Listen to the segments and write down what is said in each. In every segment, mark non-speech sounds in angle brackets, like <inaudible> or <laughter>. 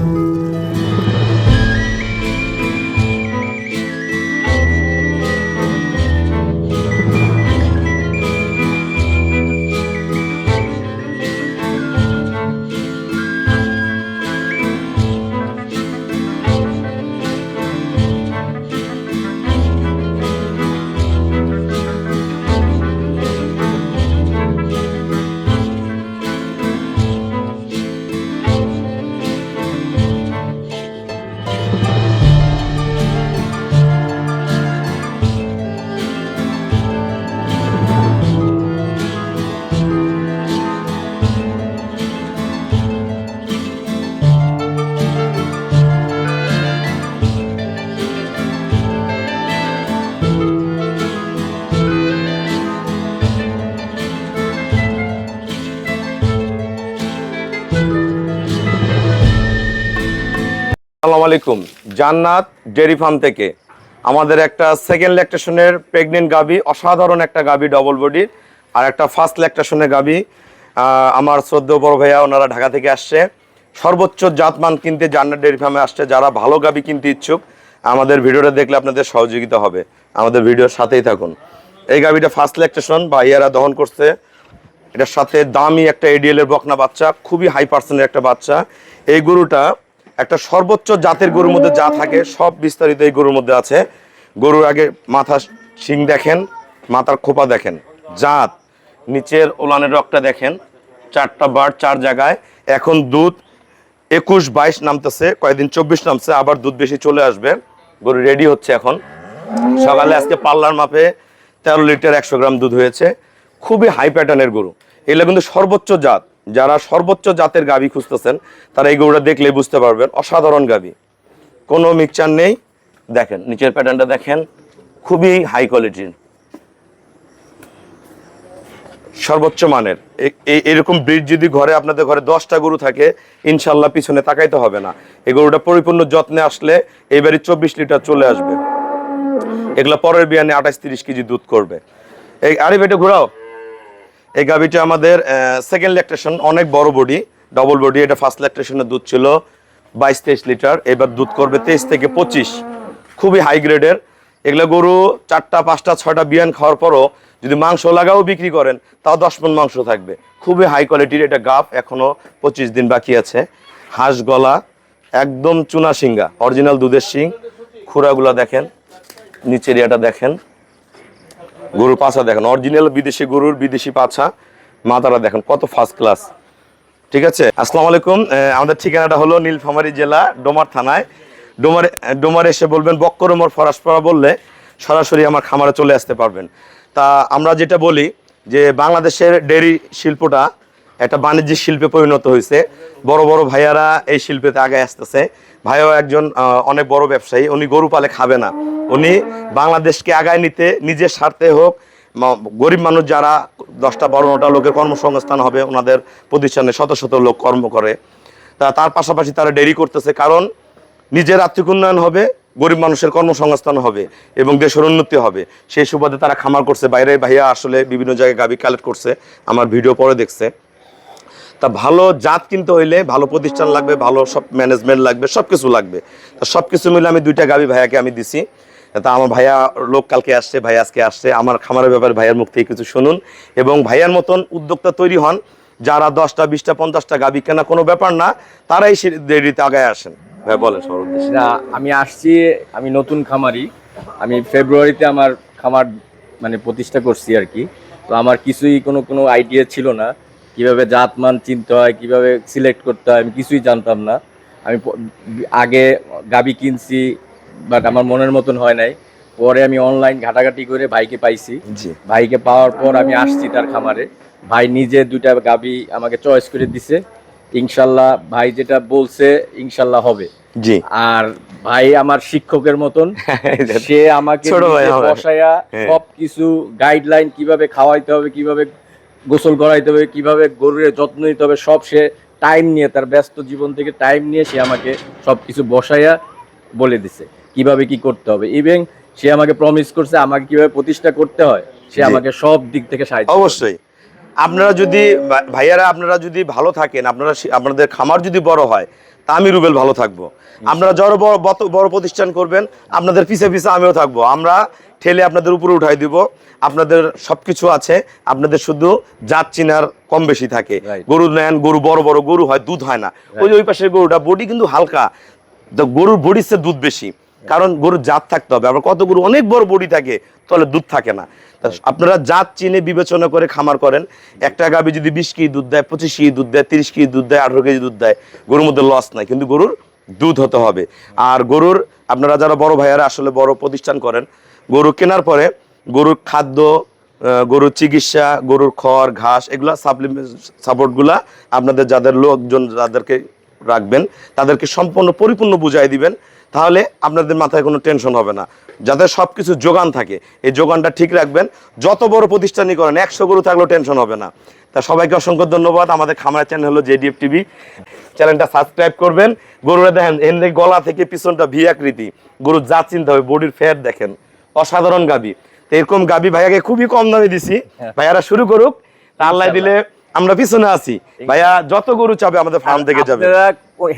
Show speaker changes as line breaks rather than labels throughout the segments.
Thank you. আসসালামু আলাইকুম। জান্নাত ডেরি ফার্ম থেকে। আমাদের একটা সেকেন্ড ল্যাকটেশনের প্রেগনেন্ট গাবি, অসাধারণ একটা গাবি ডবল বডির আর একটা ফার্স্ট ল্যাকটেশনের গাবি। আমার শ্রদ্ধেয় বড় ভাইয়া, ওনারা ঢাকা থেকে আসছে। সর্বোচ্চ জাতমান কিনতে জান্নাত ডেরি ফার্মে আসছে। যারা ভালো গাবি কিনতে ইচ্ছুক, আমাদের ভিডিওটা দেখলে আপনাদের সহযোগিতা হবে। আমাদের ভিডিওর সাথেই থাকুন। এই গাবিটা ফার্স্ট ল্যাকটেশন ভাইয়ারা দহন করছে। এটার সাথে দামি একটা এডিএল এর বকনা বাচ্চা, খুবই হাই পার্সেন্টের একটা বাচ্চা। এই গরুটা একটা সর্বোচ্চ জাতের গরুর মধ্যে যা থাকে, সব বিস্তারিত এই গরুর মধ্যে আছে। গরুর আগে মাথা শিং দেখেন, মাথার খোপা দেখেন। জাত, নিচের ওলানের রকটা দেখেন। চারটা বার চার জায়গায়। এখন দুধ একুশ বাইশ নামতেছে, কয়েকদিন চব্বিশ নামছে, আবার দুধ বেশি চলে আসবে। গরু রেডি হচ্ছে এখন। সকালে আজকে পাল্লার মাপে তেরো লিটার একশো গ্রাম দুধ হয়েছে। খুবই হাই প্যাটার্নের গরু। এগুলো কিন্তু সর্বোচ্চ জাত। যারা সর্বোচ্চ জাতের গাভী খুঁজতেছেন, তারা এই গরুটা দেখলে বুঝতে পারবেন, অসাধারণ গাভী। কোনো মিক্সচার নেই। দেখেন, নিচের প্যাটার্নটা দেখেন, খুবই হাই কোয়ালিটির সর্বোচ্চ মানের। এরকম ব্রিড যদি ঘরে, আপনাদের ঘরে দশটা গরু থাকে, ইনশাল্লাহ পিছনে তাকাইতে হবে না। এই গরুটা পরিপূর্ণ যত্নে আসলে এবারে চব্বিশ লিটার চলে আসবে। এগুলো পরের বিয়ানে আঠাশ তিরিশ কেজি দুধ করবে। এই আরে বেটে ঘোরাও। এই গাভিটা আমাদের সেকেন্ড ল্যাকটেশন অনেক বড় বডি ডবল বডি এটা ফার্স্ট ল্যাকটেশনের দুধ ছিল, বাইশ তেইশ লিটার, এবার দুধ করবে তেইশ থেকে পঁচিশ। খুবই হাই গ্রেডের এগুলো গরু চারটা, পাঁচটা, ছয়টা বিয়ান খাওয়ার পরও যদি মাংস লাগাও বিক্রি করেন, তাও দশ মন মাংস থাকবে। খুবই হাই কোয়ালিটির এটা গাপ এখনও পঁচিশ দিন বাকি আছে। হাঁস গলা, একদম চুনা সিঙ্গা অরিজিনাল দুধের শিং। খুরাগুলা দেখেন, নিচের ইয়াটা দেখেন। গরুর পাছা দেখেন অরিজিনাল বিদেশি গরুর বিদেশি পাছা। মাথাটা দেখেন, কত ফার্স্ট ক্লাস ঠিক আছে? আসসালামু আলাইকুম। আমাদের ঠিকানাটা হলো নীলফামারী জেলা, ডোমার থানায়। ডোমার ডোমার এসে বলবেন বক্করমর ফরাসপাড়া বললে সরাসরি আমার খামারে চলে আসতে পারবেন। তা আমরা যেটা বলি, যে বাংলাদেশের ডেরি শিল্পটা একটা বাণিজ্যিক শিল্পে পরিণত হয়েছে। বড় বড় ভাইয়ারা এই শিল্পেতে আগে আসতেছে। ভাইও একজন অনেক বড় ব্যবসায়ী, উনি গরু পালে খাবে না। উনি বাংলাদেশকে আগায় নিতে নিজের স্বার্থে হোক গরিব মানুষ যারা দশটা বারোটা লোকের কর্মসংস্থান হবে, ওনাদের প্রতিষ্ঠানে শত শত লোক কর্ম করে। তা তার পাশাপাশি তারা দেরি করতেছে কারণ নিজের আর্থিক উন্নয়ন হবে, গরিব মানুষের কর্মসংস্থান হবে এবং দেশের উন্নতি হবে। সেই সুবাদে তারা খামার করছে, বাইরে ভাইয়া আসলে বিভিন্ন জায়গায় গাবি কালেক্ট করছে, আমার ভিডিও পরে দেখছে। তা ভালো জাত কিনতে হইলে ভালো প্রতিষ্ঠান লাগবে, ভালো সব ম্যানেজমেন্ট লাগবে সব কিছু লাগবে। তা সব কিছু মিলে আমি দুইটা গাবি ভাইয়াকে আমি দিছি। তা আমার ভাইয়া লোক কালকে আসছে, ভাই আজকে আসছে। আমার খামারের ব্যাপারে ভাইয়ার মুখ থেকে কিছু শুনুন। এবং ভাইয়ার মতন উদ্যোক্তা তৈরি হন, যারা দশটা, বিশটা, পঞ্চাশটা গাবি কেনা কোনো ব্যাপার না, তারাই সে দেরিতে আগায় আসেন। ভাই বলেন সবার
না, আমি আসছি, আমি নতুন খামারি। আমি ফেব্রুয়ারিতে আমার খামার মানে প্রতিষ্ঠা করছি আর কি। তো আমার কিছুই কোনো কোনো আইডিয়া ছিল না। কীভাবে জাত মান চিনতে হয় কীভাবে সিলেক্ট করতে হয় আমি কিছুই জানতাম না। আমি আগে গাবি কিনছি বাট আমার মনের মতন হয় নাই। পরে আমি অনলাইন ঘাটাঘাটি করে ভাইকে পাইছি। ভাইকে পাওয়ার পর আমি আসছি তার খামারে। ভাই নিজে দুইটা গাবি আমাকে চয়েস করে দিছে। ইনশাল্লাহ ভাই যেটা বলছে ইনশাল্লাহ হবে।
জি।
আর ভাই আমার শিক্ষকের মতন <laughs> সে আমাকে। বসায়া। সব কিছু গাইডলাইন কীভাবে খাওয়াইতে হবে কীভাবে গোসল করাইতে হবে কীভাবে গরুর যত্ন নিতে হবে সব সে টাইম নিয়ে তার ব্যস্ত জীবন থেকে টাইম নিয়ে সে আমাকে সব কিছু বসাইয়া বলে দিছে কীভাবে কি করতে হবে। ইভেন সে আমাকে প্রমিস করছে আমাকে কীভাবে প্রতিষ্ঠা করতে হয় সে আমাকে সব দিক থেকে সাহায্য
অবশ্যই। আপনারা যদি ভাইয়ারা আপনারা যদি ভালো থাকেন আপনারা আপনাদের খামার যদি বড় হয় আমি রুবেল ভালো থাকব। আপনারা যত বড় বড় প্রতিষ্ঠান করবেন আপনাদের পিছে পিছে আমিও থাকব। আমরা ঠেলে আপনাদের উপরে উঠাই দিব। আপনাদের সবকিছু আছে। আপনাদের শুধু জাত চিনার কম বেশি থাকে। গরু নেন গরু বড় বড় গরু হয় দুধ হয় না। ওই ওই পাশের গরুটা বডি কিন্তু হালকা। তো গরুর বডির সে দুধ বেশি। কারণ গরুর জাত থাকতে হবে। আবার কত গরু অনেক বড় বডি থাকে তাহলে দুধ থাকে না। আপনারা জাত চিনে বিবেচনা করে খামার করেন। একটা গাবি যদি বিশ কেজি দুধ দেয় পঁচিশ কেজি দুধ দেয় তিরিশ কেজি দুধ দেয় আঠারো কেজি দুধ দেয় গরুর মধ্যে লস নাই। কিন্তু গরুর দুধ হতে হবে। আর গরুর আপনারা যারা বড় ভাইয়ারা আসলে বড় প্রতিষ্ঠান করেন গরু কেনার পরে গরুর খাদ্য গরুর চিকিৎসা গরুর খড় ঘাস এগুলো সাপ্লিমেন্ট সাপোর্টগুলা আপনাদের যাদের লোকজন যাদেরকে রাখবেন তাদেরকে সম্পূর্ণ পরিপূর্ণ বুঝাই দিবেন। তাহলে আপনাদের মাথায় কোনো টেনশন হবে না। যাতে সব কিছু যোগান থাকে এই যোগানটা ঠিক রাখবেন। যত বড় প্রতিষ্ঠানই করেন একশো গরু থাকলেও টেনশন হবে না। তা সবাইকে অসংখ্য ধন্যবাদ। আমাদের খামারের চ্যানেল হলো জেডিএফ টিভি চ্যানেলটা সাবস্ক্রাইব করবেন। গরুরা দেখেন এর গলা থেকে পিছনটা ভি আকৃতি। গরুর যা চিন্তা হবে বডির ফ্যাট দেখেন। অসাধারণ গাবি। তো এরকম গাবি ভাইয়াকে খুবই কম দামে দিছি। ভাইয়ারা শুরু করুক। তা আল্লাহ দিলে আমরা পিছনে আছি। ভাইয়া যত গরু চাবে আমাদের ফার্ম থেকে যাবে।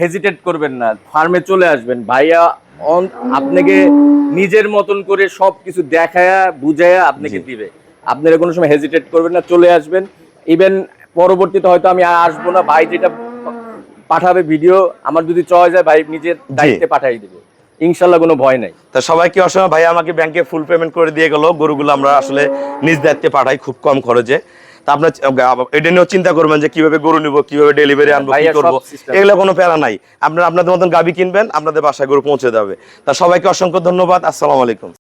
হেজিটেট করবেন না ফার্মে চলে আসবেন। ভাইয়া আপনাকে নিজের মতন করে সবকিছু দেখায়া বুঝায়া আপনাকে দিবে। আপনারা কোনো সময় হেজিটেট করবেন না চলে আসবেন। ইভেন পরবর্তীতে হয়তো আমি আর আসব না ভাই যেটা পাঠাবে ভিডিও আমার যদি চয়েস যায় ভাই নিজের দায়িত্বে পাঠাই দিবে। ইনশাল্লাহ কোনো ভয় নাই।
তা সবাইকে অসময় ভাই আমাকে ব্যাংকে ফুল পেমেন্ট করে দিয়ে গেল। গরুগুলো আমরা আসলে নিজ দায়িত্বে পাঠাই খুব কম খরচে। তা আপনার এটা নিয়েও চিন্তা করবেন যে কীভাবে গরু নিব কীভাবে ডেলিভারি আনব কি করব। এগুলো কোনো প্যারা নাই। আপনারা আপনাদের মতন গাবি কিনবেন আপনাদের বাসায় গরু পৌঁছে দেবে তা সবাইকে অসংখ্য ধন্যবাদ। আসসালামু আলাইকুম।